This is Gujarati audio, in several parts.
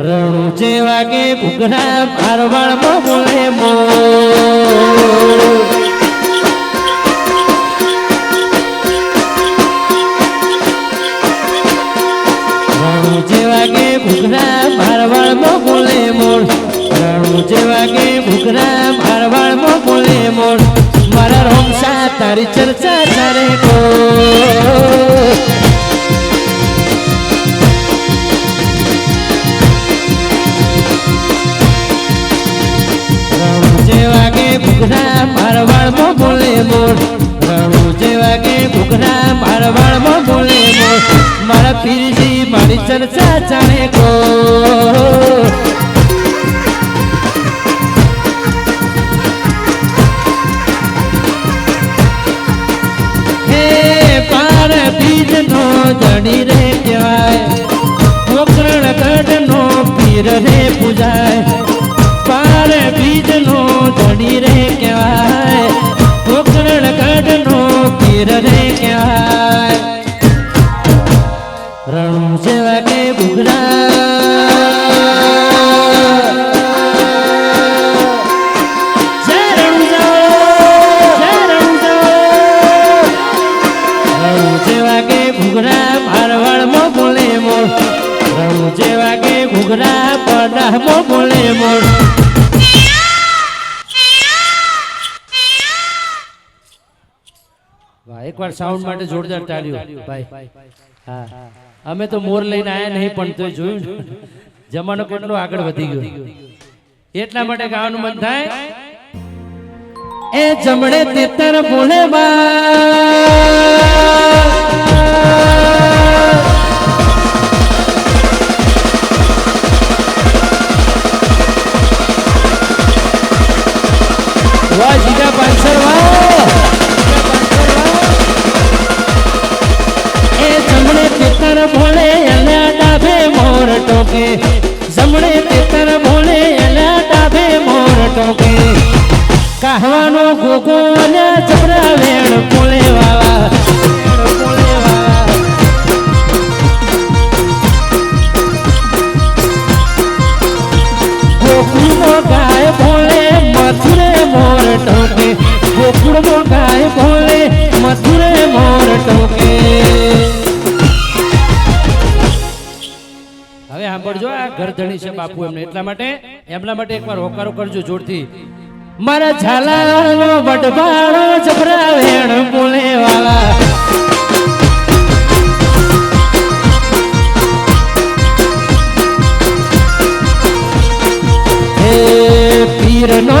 રણુ જે વાગે ઘૂઘરા મારવાડમાં બોલે મો રણુ જેવા કે ઘૂઘરા બોલે મોર. રણુ કે ઘૂઘરા મારવાડમાં બોલે મોર. મારા રોમસા તારી ચર્ચા તારે કો મોર રણુ જેવા કે ઘૂઘરા મારવાડમાં બોલે મોર મારા પીરજી પાર બીજનો જડી રે કહેવાય, પોકરણ ગઢનો પીર રે પૂજાય. પીર રે એકવાર સાઉન્ડ માટે જોરદાર તાળીઓ. ભાઈ. હા. અમે તો મોર લઈને આયા નહીં પણ તોય જોયું જમાનો કેટલો આગળ વધી ગયો. એટલા માટે ગાવાનું મન થાય. એ જમણે તેતર બોલે બા ટોકે. જમણે તેતર ભોલે એલા ડાબે મોર ટોકે. કહવાનો ગોગો અને જબરા વેણ પોલે વાવા ગોકુળનો ગાય ભોલે, મથુરે ટોકે. ગોકુળનો ગાય ભોલે, મથુરે મોર ટોકે. સાંભળજો આ ઘરધણી છે બાપુ એમને. એટલા માટે, એમના માટે એકવાર હોકારો કરજો જોરથી. મારા ઝાલાનો બટબાળો જબરા વેણ બોલે વાળા પીરનો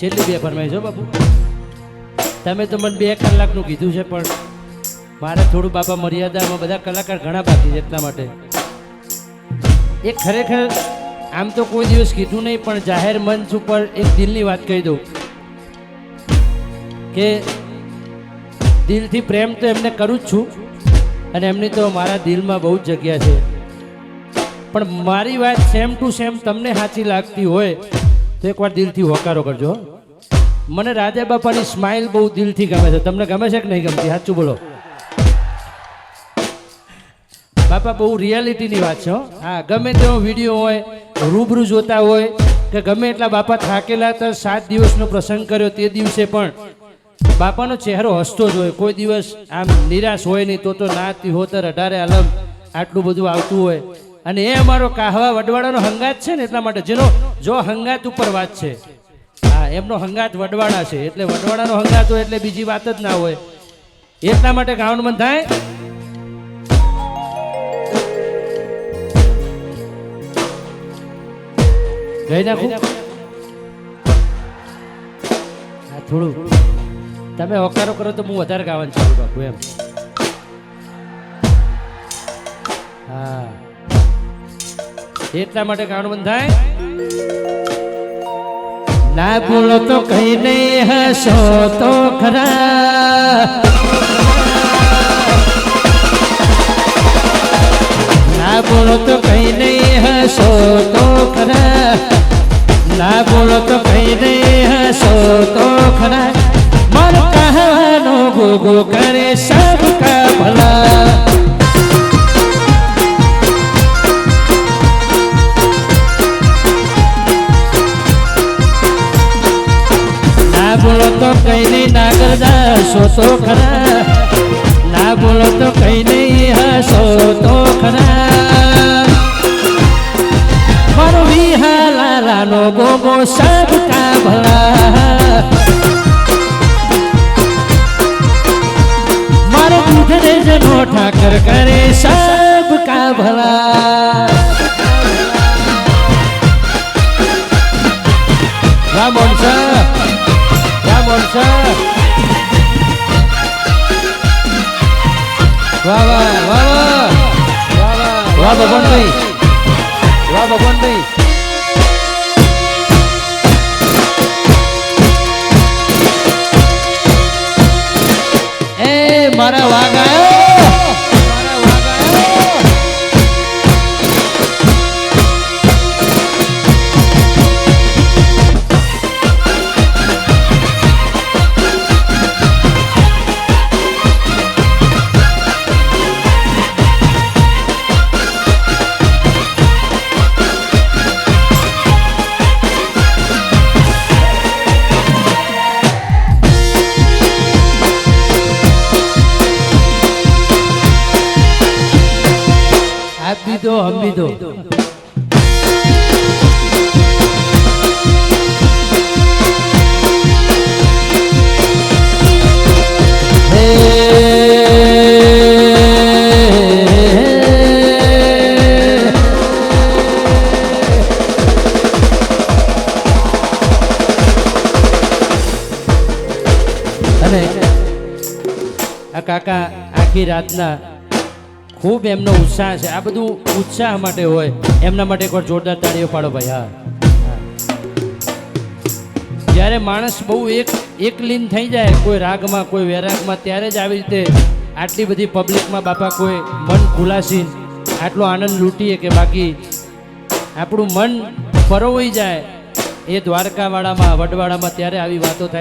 છેલ્લી બે ફરમાઈશ બાપુ. તમે તો મને બે કલાકનું કીધું છે, પણ મારે થોડું બાપા મર્યાદામાં બધા કલાકાર ઘણા બાકી છે એટલા માટે. એ ખરેખર આમ તો કોઈ દિવસ કીધું નહીં, પણ જાહેર મંચ ઉપર એક દિલની વાત કહી દઉં. કે દિલથી પ્રેમ તો એમને કરું જ છું, અને એમની તો મારા દિલમાં બહુ જ જગ્યા છે. પણ મારી વાત સેમ ટુ સેમ તમને સાચી લાગતી હોય તો એકવાર દિલથી હોકારો કરજો મને રાજા બાપાની સ્માઇલ બહુ દિલથી ગમે છે. તમને ગમે છે કે નહીં ગમતી? સાચું બોલો. બાપા, બહુ રિયાલિટીની વાત છે, હા. ગમે તેવો વીડિયો હોય, રૂબરૂ જોતા હોય, કે ગમે એટલા બાપા થાકેલા હતા, સાત દિવસનો પ્રસંગ કર્યો તે દિવસે પણ બાપાનો ચહેરો હસતો જ હોય. કોઈ દિવસ આમ નિરાશ હોય નહીં, તો તો નાતી હોતર અઢારે આલમ આટલું બધું આવતું હોય. અને એ અમારો કાહવા વડવાડાનો હંગાત છે ને એટલા માટે જેનો જો હંગાત ઉપર વાત છે. હા એમનો હંગાત વડવાડા છે. એટલે વડવાડાનો હંગાત હોય એટલે બીજી વાત જ ના હોય. એટલા માટે ગાવાનું મન થાય ગઈ નાખું. હા થોડું. તમે હોકારો કરો તો હું વધારે ગાવાનું ચાલુ રાખું એમ. હા. એટલા માટે કાણ બંધ થાય ના બોલો તો કઈ નહીં હસો તો ખરા. ના બોલો તો કઈ નહીં હસો તો ખરા. ના બોલો તો કઈ નહીં હસો તો ખરા. મન કહેવાનો ગોગો કરે સબ ના બોલો તો કઈ નહીં ના કરતા હસો તો ખરા. ના બોલો તો કઈ નહીં હસો તો ખરા. મારો વિહાલાલાનો ગોગો સબ કા ભલા. મારો દૂધને જનો ઠાકર કરે સબ સર વાહ વાહ વાહ વાહ. વાહ ભગવાનભાઈ વાહ ભગવાનભાઈ એ મારા વાગાયો દો હમ દો અને આ કાકા આખી રાતના ખૂબ એમનો ઉત્સાહ છે. આ બધું ઉત્સાહ માટે હોય. એમના માટે એકવાર જોરદાર તાળીઓ પાડો ભાઈ, હા. જ્યારે માણસ બહુ એક એક લીન થઈ જાય, કોઈ રાગમાં, કોઈ વૈરાગમાં, ત્યારે જ આવી રીતે આટલી બધી પબ્લિકમાં બાપા કોઈ મન ખુલાસી આટલો આનંદ લૂંટીએ કે બાકી આપણું મન પરોવાઈ જાય એ દ્વારકાવાળામાં, વડવાડામાં, ત્યારે આવી વાતો થાય.